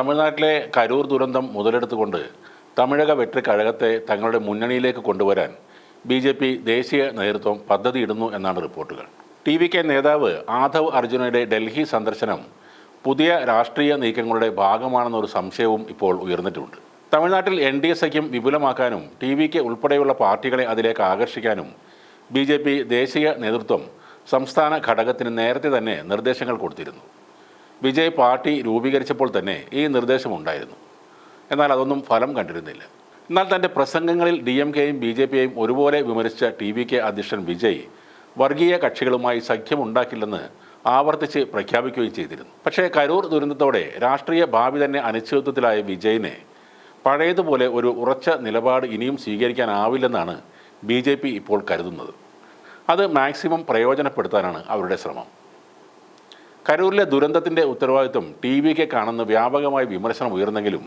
തമിഴ്നാട്ടിലെ കരൂർ ദുരന്തം മുതലെടുത്തുകൊണ്ട് തമിഴക വെട്രി കഴകത്തെ തങ്ങളുടെ മുന്നണിയിലേക്ക് കൊണ്ടുവരാൻ ബി ജെ പി ദേശീയ നേതൃത്വം പദ്ധതിയിടുന്നു എന്നാണ് റിപ്പോർട്ടുകൾ. ടി വി കെ നേതാവ് ആധവ് അർജുനയുടെ ഡൽഹി സന്ദർശനം പുതിയ രാഷ്ട്രീയ നീക്കങ്ങളുടെ ഭാഗമാണെന്നൊരു സംശയവും ഇപ്പോൾ ഉയർന്നിട്ടുണ്ട്. തമിഴ്നാട്ടിൽ എൻ ഡി എ സഖ്യം വിപുലമാക്കാനും ടി വി കെ ഉൾപ്പെടെയുള്ള പാർട്ടികളെ അതിലേക്ക് ആകർഷിക്കാനും ബി ജെ പി ദേശീയ നേതൃത്വം സംസ്ഥാന ഘടകത്തിന് നേരത്തെ തന്നെ നിർദ്ദേശങ്ങൾ കൊടുത്തിരുന്നു. വിജയ് പാർട്ടി രൂപീകരിച്ചപ്പോൾ തന്നെ ഈ നിർദ്ദേശമുണ്ടായിരുന്നു. എന്നാൽ അതൊന്നും ഫലം കണ്ടിരുന്നില്ല. എന്നാൽ തന്റെ പ്രസംഗങ്ങളിൽ ഡി എം കെയും ബി ജെ പിയെയും ഒരുപോലെ വിമർശിച്ച ടി വി കെ അധ്യക്ഷൻ വിജയ് വർഗീയ കക്ഷികളുമായി സഖ്യമുണ്ടാക്കില്ലെന്ന് ആവർത്തിച്ച് പ്രഖ്യാപിക്കുകയും ചെയ്തിരുന്നു. പക്ഷേ കരൂർ ദുരന്തത്തോടെ രാഷ്ട്രീയ ഭാവി തന്നെ അനിശ്ചിതത്വത്തിലായ വിജയിനെ പഴയതുപോലെ ഒരു ഉറച്ച നിലപാട് ഇനിയും സ്വീകരിക്കാനാവില്ലെന്നാണ് ബി ജെ പി ഇപ്പോൾ കരുതുന്നത്. അത് മാക്സിമം പ്രയോജനപ്പെടുത്താനാണ് അവരുടെ ശ്രമം. കരൂരിലെ ദുരന്തത്തിന്റെ ഉത്തരവാദിത്വം ടി വിക്ക് കാണുന്ന വ്യാപകമായി വിമർശനം ഉയർന്നെങ്കിലും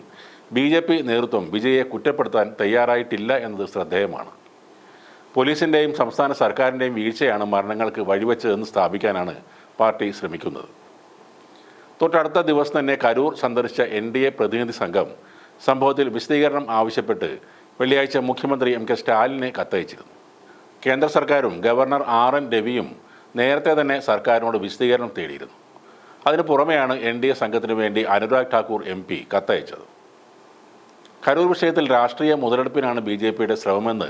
ബി ജെ പി നേതൃത്വം വിജയെ കുറ്റപ്പെടുത്താൻ തയ്യാറായിട്ടില്ല എന്നത് ശ്രദ്ധേയമാണ്. പോലീസിന്റെയും സംസ്ഥാന സർക്കാരിന്റെയും വീഴ്ചയാണ് മരണങ്ങൾക്ക് വഴിവെച്ചതെന്ന് സ്ഥാപിക്കാനാണ് പാർട്ടി ശ്രമിക്കുന്നത്. തൊട്ടടുത്ത ദിവസം തന്നെ കരൂർ സന്ദർശിച്ച എൻ ഡി എ പ്രതിനിധി സംഘം സംഭവത്തിൽ വിശദീകരണം ആവശ്യപ്പെട്ട് വെള്ളിയാഴ്ച മുഖ്യമന്ത്രി എം കെ സ്റ്റാലിനെ കത്തയച്ചിരുന്നു. കേന്ദ്ര സർക്കാരും ഗവർണർ ആർ എൻ രവിയും നേരത്തെ തന്നെ സർക്കാരിനോട് വിശദീകരണം തേടിയിരുന്നു. അതിനു പുറമെയാണ് എൻ ഡി എ സംഘത്തിനു വേണ്ടി അനുരാഗ് ഠാക്കൂർ എം പി കത്തയച്ചത്. കരൂർ വിഷയത്തിൽ രാഷ്ട്രീയ മുതലെടുപ്പിനാണ് ബി ജെ പിയുടെ ശ്രമമെന്ന്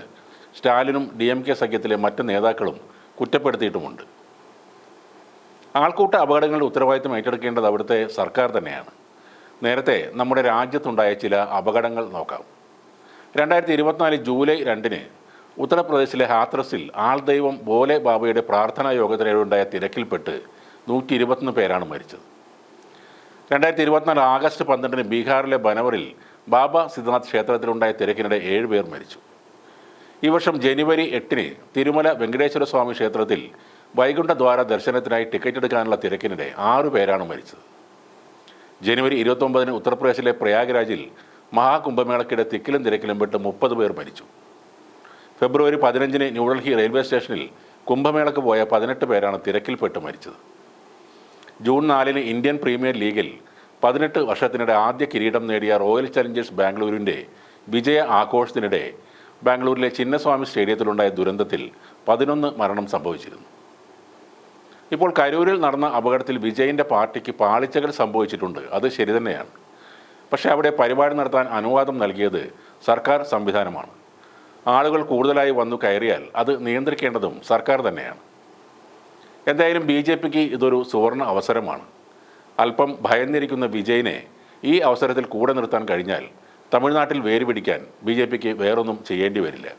സ്റ്റാലിനും ഡി എം കെ സഖ്യത്തിലെ മറ്റ് നേതാക്കളും കുറ്റപ്പെടുത്തിയിട്ടുമുണ്ട്. ആൾക്കൂട്ട അപകടങ്ങളുടെ ഉത്തരവാദിത്തം ഏറ്റെടുക്കേണ്ടത് അവിടുത്തെ സർക്കാർ തന്നെയാണ്. നേരത്തെ നമ്മുടെ രാജ്യത്തുണ്ടായ ചില അപകടങ്ങൾ നോക്കാം. രണ്ടായിരത്തി ഇരുപത്തിനാല് ജൂലൈ രണ്ടിന് ഉത്തർപ്രദേശിലെ ഹാത്രസിൽ ആൾദൈവം ബോലെ ബാബയുടെ പ്രാർത്ഥനാ യോഗത്തിനിടെ ഉണ്ടായ തിരക്കിൽപ്പെട്ട് നൂറ്റി ഇരുപത്തൊന്ന് പേരാണ് മരിച്ചത്. രണ്ടായിരത്തി ഇരുപത്തിനാല് ആഗസ്റ്റ് പന്ത്രണ്ടിന് ബീഹാറിലെ ബനവറിൽ ബാബ സിദ്ധാർത്ഥ് ക്ഷേത്രത്തിലുണ്ടായ തിരക്കിനിടെ ഏഴുപേർ മരിച്ചു. ഈ വർഷം ജനുവരി എട്ടിന് തിരുമല വെങ്കടേശ്വര സ്വാമി ക്ഷേത്രത്തിൽ വൈകുണ്ഠദ്വാര ദർശനത്തിനായി ടിക്കറ്റ് എടുക്കാനുള്ള തിരക്കിനിടെ ആറു പേരാണ് മരിച്ചത്. ജനുവരി ഇരുപത്തൊമ്പതിന് ഉത്തർപ്രദേശിലെ പ്രയാഗ്രാജിൽ മഹാകുംഭമേളയ്ക്കിടെ തിക്കിലും തിരക്കിലും പെട്ട് മുപ്പത് പേർ മരിച്ചു. ഫെബ്രുവരി പതിനഞ്ചിന് ന്യൂഡൽഹി റെയിൽവേ സ്റ്റേഷനിൽ കുംഭമേളയ്ക്ക് പോയ പതിനെട്ട് പേരാണ് തിരക്കിൽപ്പെട്ട് മരിച്ചത്. ജൂൺ നാലിന് ഇന്ത്യൻ പ്രീമിയർ ലീഗിൽ പതിനെട്ട് വർഷത്തിനിടെ ആദ്യ കിരീടം നേടിയ റോയൽ ചലഞ്ചേഴ്സ് ബാംഗ്ലൂരിന്റെ വിജയ ആഘോഷത്തിനിടെ ബാംഗ്ലൂരിലെ ചിന്നസ്വാമി സ്റ്റേഡിയത്തിലുണ്ടായ ദുരന്തത്തിൽ പതിനൊന്ന് മരണം സംഭവിച്ചിരുന്നു. ഇപ്പോൾ കരൂരിൽ നടന്ന അപകടത്തിൽ വിജയിന്റെ പാർട്ടിക്ക് പാളിച്ചകൾ സംഭവിച്ചിട്ടുണ്ട്. അത് ശരി തന്നെയാണ്. പക്ഷേ അവിടെ പരിപാടി നടത്താൻ അനുവാദം നൽകിയത് സർക്കാർ സംവിധാനമാണ്. ആളുകൾ കൂടുതലായി വന്നു കയറിയാൽ അത് നിയന്ത്രിക്കേണ്ടതും സർക്കാർ തന്നെയാണ്. എന്തായാലും ബി ജെ പിക്ക് ഇതൊരു സുവർണ അവസരമാണ്. അല്പം ഭയന്നിരിക്കുന്ന വിജയിനെ ഈ അവസരത്തിൽ കൂടെ നിർത്താൻ കഴിഞ്ഞാൽ തമിഴ്നാട്ടിൽ വേരുപിടിക്കാൻ ബി ജെ പിക്ക് വേറൊന്നും ചെയ്യേണ്ടി വരില്ല.